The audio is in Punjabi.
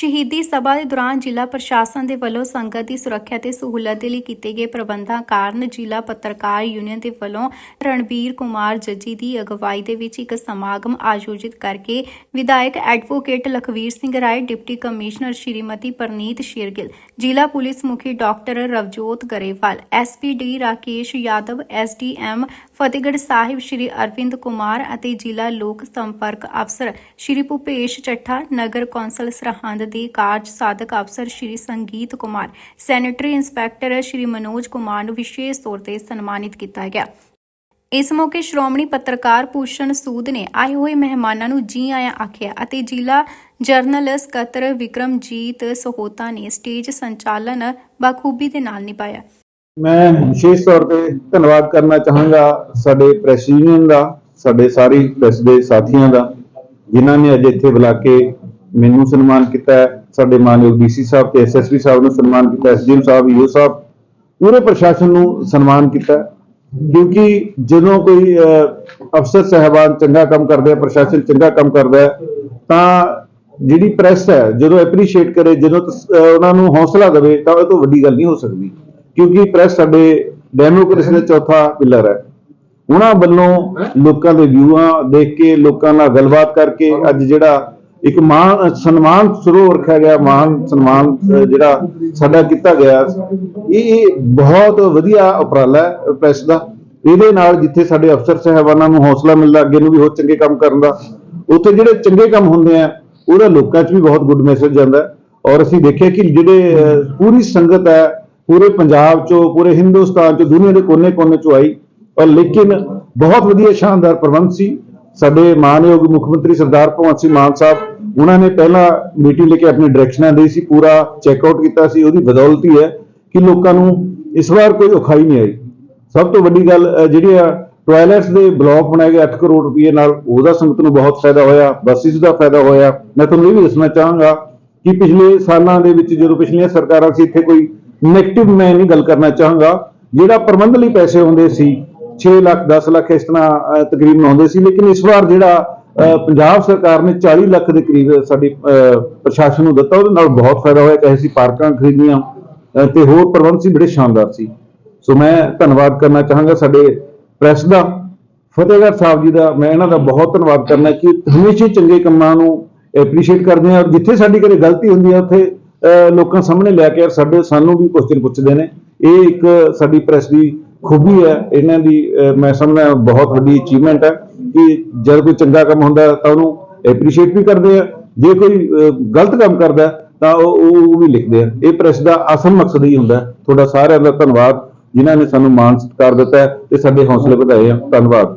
ਸ਼ਹੀਦੀ ਸਭਾ ਦੇ ਦੌਰਾਨ ਜ਼ਿਲ੍ਹਾ ਪ੍ਰਸ਼ਾਸਨ ਦੇ ਵੱਲੋਂ ਸੰਗਤ ਦੀ ਸੁਰੱਖਿਆ ਤੇ ਸਹੂਲਤ ਦੇ ਲਈ ਕੀਤੇ ਗਏ ਪ੍ਰਬੰਧਾਂ ਕਾਰਨ ਜ਼ਿਲ੍ਹਾ ਪੱਤਰਕਾਰ ਯੂਨੀਅਨ ਦੇ ਵੱਲੋਂ ਰਣਬੀਰ ਕੁਮਾਰ ਜੱਜੀ ਦੀ ਅਗਵਾਈ ਦੇ ਵਿੱਚ ਇੱਕ ਸਮਾਗਮ ਆਯੋਜਿਤ ਕਰਕੇ ਵਿਧਾਇਕ advocate Lakhvir Singh Rai, deputy commissioner Shrimati Parneet Shergill, ਜ਼ਿਲ੍ਹਾ ਪੁਲਿਸ ਮੁਖੀ doctor Ravjot Grewal SPD Rakesh Yadav, SDM Fatehgarh Sahib Shri Arvind Kumar ਅਤੇ ਜ਼ਿਲ੍ਹਾ ਲੋਕ ਸੰਪਰਕ ਅਫਸਰ ਸ਼੍ਰੀ ਭੁਪੇਸ਼ ਚੱਠਾ, ਨਗਰ ਕੌਂਸਲ ਸਰਹੰਦ ਦੇ ਕਾਰਜ ਸਾਧਕ ਅਫਸਰ ਸ਼੍ਰੀ ਸੰਗੀਤ ਕੁਮਾਰ, ਸੈਨੇਟਰੀ ਇੰਸਪੈਕਟਰ ਸ਼੍ਰੀ ਮਨੋਜ ਕੁਮਾਰ ਨੂੰ ਵਿਸ਼ੇਸ਼ ਤੌਰ ਤੇ ਸਨਮਾਨਿਤ ਕੀਤਾ ਗਿਆ। ਇਸ ਮੌਕੇ ਸ਼੍ਰੋਮਣੀ ਪੱਤਰਕਾਰ ਭੂਸ਼ਣ ਸੂਦ ਨੇ ਆਏ ਹੋਏ ਮਹਿਮਾਨਾਂ ਨੂੰ ਜੀ ਆਇਆਂ ਆਖਿਆ ਅਤੇ ਜ਼ਿਲ੍ਹਾ ਜਰਨਲ ਸਕੱਤਰ ਵਿਕਰਮਜੀਤ ਸਹੋਤਾ ਨੇ ਸਟੇਜ ਸੰਚਾਲਨ ਬਖੂਬੀ ਦੇ ਨਾਲ ਨਿਭਾਇਆ। ਮੈਂ ਵਿਸ਼ੇਸ਼ ਤੌਰ ਤੇ ਧੰਨਵਾਦ ਕਰਨਾ ਚਾਹਾਂਗਾ ਸਾਡੇ ਪ੍ਰੈਸ ਯੂਨੀਅਨ ਦਾ, ਸਾਡੇ ਸਾਰੀ ਪ੍ਰੈਸ ਦੇ ਸਾਥੀਆਂ ਦਾ, ਜਿਨ੍ਹਾਂ ਨੇ ਅੱਜ ਇੱਥੇ ਬੁਲਾ ਕੇ ਮੈਨੂੰ ਸਨਮਾਨ ਕੀਤਾ ਸਾਡੇ ਮਾਨਯੋਗ ਡੀਸੀ ਸਾਹਿਬ ਤੇ ਐਸਐਸਪੀ ਸਾਹਿਬ ਨੂੰ ਸਨਮਾਨ ਕੀਤਾ ਐਸਡੀਐਮ ਸਾਹਿਬ ਯੂ ਸਾਹਿਬ, ਪੂਰੇ ਪ੍ਰਸ਼ਾਸਨ ਨੂੰ ਸਨਮਾਨ ਕੀਤਾ ਕਿਉਂਕਿ ਜਦੋਂ ਕੋਈ ਅਫਸਰ ਸਹਿਬਾਨ ਚੰਗਾ ਕੰਮ ਕਰਦੇ ਆ, ਪ੍ਰਸ਼ਾਸਨ ਚੰਗਾ ਕੰਮ ਕਰਦਾ ਤਾਂ ਜਿਹੜੀ ਪ੍ਰੈਸ ਹੈ, ਜਦੋਂ ਐਪਰੀਸ਼ੀਏਟ ਕਰੇ, ਜਦੋਂ ਉਹਨਾਂ ਨੂੰ ਹੌਸਲਾ ਦੇਵੇ, ਤਾਂ ਇਹ ਤੋਂ ਵੱਡੀ ਗੱਲ ਨਹੀਂ ਹੋ ਸਕਦੀ, ਕਿਉਂਕਿ ਪ੍ਰੈਸ ਸਾਡੇ ਡੈਮੋਕ੍ਰੇਸੀ ਦਾ ਚੌਥਾ ਪਿਲਰ ਹੈ। ਉਹਨਾਂ ਵੱਲੋਂ ਲੋਕਾਂ ਦੇ ਵਿਊਆਂ ਦੇਖ ਕੇ, ਲੋਕਾਂ ਨਾਲ ਗੱਲਬਾਤ ਕਰਕੇ, ਅੱਜ ਜਿਹੜਾ ਇੱਕ ਮਾਣ, ਸਨਮਾਨ ਸਰੋਵਰ ਰੱਖਿਆ ਗਿਆ ਮਾਨ ਸਨਮਾਨ ਜਿਹੜਾ ਸਾਡਾ ਕੀਤਾ ਗਿਆ। ਇਹ ਬਹੁਤ ਵਧੀਆ ਉਪਰਾਲਾ ਹੈ ਪ੍ਰੈਸ ਦਾ। ਇਹਦੇ ਨਾਲ ਜਿੱਥੇ ਸਾਡੇ ਅਫਸਰ ਸਾਹਿਬਾਨਾਂ ਨੂੰ ਹੌਸਲਾ ਮਿਲਦਾ, ਅੱਗੇ ਨੂੰ ਵੀ ਹੋਰ ਚੰਗੇ ਕੰਮ ਕਰਨ ਦਾ, ਉੱਥੇ ਜਿਹੜੇ ਚੰਗੇ ਕੰਮ ਹੁੰਦੇ ਆ, ਉਹਦਾ ਲੋਕਾਂ 'ਚ ਵੀ ਬਹੁਤ ਗੁੱਡ ਮੈਸੇਜ ਜਾਂਦਾ ਔਰ ਅਸੀਂ ਦੇਖਿਆ ਕਿ ਜਿਹੜੇ ਪੂਰੀ ਸੰਗਤ ਹੈ, ਪੂਰੇ ਪੰਜਾਬ 'ਚੋਂ, ਪੂਰੇ ਹਿੰਦੁਸਤਾਨ 'ਚੋਂ, ਦੁਨੀਆ ਦੇ ਕੋਨੇ-ਕੋਨੇ 'ਚੋਂ ਆਈ। ਔਰ ਲੇਕਿਨ ਬਹੁਤ ਵਧੀਆ, ਸ਼ਾਨਦਾਰ ਪ੍ਰਬੰਧ ਸੀ। ਸਾਡੇ ਮਾਨਯੋਗ ਮੁੱਖ ਮੰਤਰੀ ਸਰਦਾਰ ਭਗਵੰਤ ਸਿੰਘ ਮਾਨ ਸਾਹਿਬ, ਉਹਨਾਂ ਨੇ ਪਹਿਲਾਂ ਮੀਟਿੰਗ ਲੈ ਕੇ ਆਪਣੀ ਡਾਇਰੈਕਸ਼ਨਾਂ ਦੇ ਸੀ, ਪੂਰਾ ਚੈੱਕ ਆਊਟ ਕੀਤਾ ਸੀ, ਉਹਦੀ ਬਦੌਲਤ ਹੀ ਹੈ ਕਿ ਲੋਕਾਂ ਨੂੰ ਇਸ ਵਾਰ ਕੋਈ ਔਖਾਈ ਨਹੀਂ ਆਈ। ਸਭ ਤੋਂ ਵੱਡੀ ਗੱਲ ਜਿਹੜੀ ਆ ਟਾਇਲਟਸ ਦੇ ਬਲਾਕ ਬਣਾਏ ਗਏ 8 ਕਰੋੜ ਰੁਪਏ ਨਾਲ, ਉਹਦਾ ਸੰਗਤ ਨੂੰ ਬਹੁਤ ਫਾਇਦਾ ਹੋਇਆ ਬੱਸਿਸ ਦਾ ਫਾਇਦਾ ਹੋਇਆ। ਮੈਂ ਤੁਹਾਨੂੰ ਇਹ ਵੀ ਦੱਸਣਾ ਚਾਹਾਂਗਾ ਕਿ ਪਿਛਲੇ ਸਾਲਾਂ ਦੇ ਵਿੱਚ ਜਦੋਂ ਪਿਛਲੀਆਂ ਸਰਕਾਰਾਂ ਸੀ, ਇੱਥੇ ਕੋਈ ਨੈਗੇਟਿਵ ਮੈਂ ਨਹੀਂ ਗੱਲ ਕਰਨਾ ਚਾਹਾਂਗਾ। ਜਿਹੜਾ ਪ੍ਰਬੰਧ ਲਈ ਪੈਸੇ ਆਉਂਦੇ ਸੀ 6 ਲੱਖ 10 ਲੱਖ ਇਸ ਤਰ੍ਹਾਂ ਤਕਰੀਬਨ ਆਉਂਦੇ ਸੀ ਲੇਕਿਨ ਇਸ ਵਾਰ ਜਿਹੜਾ ਅਹ, ਪੰਜਾਬ ਸਰਕਾਰ ਨੇ 40 ਲੱਖ ਦੇ ਕਰੀਬ ਸਾਡੀ ਅਹ, ਪ੍ਰਸ਼ਾਸਨ ਨੂੰ ਦਿੱਤਾ ਉਹਦੇ ਨਾਲ ਬਹੁਤ ਫਾਇਦਾ ਹੋਇਆ ਚਾਹੇ ਅਸੀਂ ਪਾਰਕਾਂ ਖਰੀਦੀਆਂ ਅਹ, ਤੇ ਹੋਰ ਪ੍ਰਬੰਧ ਸੀ ਬੜੇ ਸ਼ਾਨਦਾਰ ਸੀ। ਸੋ ਮੈਂ ਧੰਨਵਾਦ ਕਰਨਾ ਚਾਹਾਂਗਾ ਸਾਡੇ ਪ੍ਰੈਸ ਦਾ ਫਤਿਹਗੜ੍ਹ ਸਾਹਿਬ ਜੀ ਦਾ ਮੈਂ ਇਹਨਾਂ ਦਾ ਬਹੁਤ ਧੰਨਵਾਦ ਕਰਨਾ ਕਿ ਹਮੇਸ਼ਾ ਚੰਗੇ ਕੰਮਾਂ ਨੂੰ ਐਪਰੀਸ਼ੀਏਟ ਕਰਦੇ ਆ ਔਰ ਜਿੱਥੇ ਸਾਡੀ ਕਦੇ ਗਲਤੀ ਹੁੰਦੀ ਹੈ ਉੱਥੇ ਅਹ, ਲੋਕਾਂ ਸਾਹਮਣੇ ਲੈ ਕੇ ਸਾਡੇ ਸਾਨੂੰ ਵੀ ਕੁਐਸਚਨ ਪੁੱਛਦੇ ਨੇ। ਇਹ ਇੱਕ ਸਾਡੀ ਪ੍ਰੈਸ ਦੀ ਖੂਬੀ ਹੈ, ਇਹਨਾਂ ਦੀ ਮੈਂ ਸਮਝਦਾ ਬਹੁਤ ਵੱਡੀ ਅਚੀਵਮੈਂਟ ਹੈ ਕਿ ਜਦ ਕੋਈ ਚੰਗਾ ਕੰਮ ਹੁੰਦਾ ਤਾਂ ਉਹਨੂੰ ਐਪਰੀਸ਼ੀਏਟ ਵੀ ਕਰਦੇ ਆ, ਜੇ ਕੋਈ ਗਲਤ ਕੰਮ ਕਰਦਾ ਤਾਂ ਉਹ ਉਹ ਵੀ ਲਿਖਦੇ ਆ। ਇਹ ਪ੍ਰੈਸ ਦਾ ਅਸਲ ਮਕਸਦ ਹੀ ਹੁੰਦਾ ਤੁਹਾਡਾ ਸਾਰਿਆਂ ਦਾ ਧੰਨਵਾਦ, ਜਿਨ੍ਹਾਂ ਨੇ ਸਾਨੂੰ ਮਾਣ ਸਤਿਕਾਰ ਦਿੱਤਾ ਹੈ ਤੇ ਸਾਡੇ ਹੌਸਲੇ ਵਧਾਏ ਆ। ਧੰਨਵਾਦ।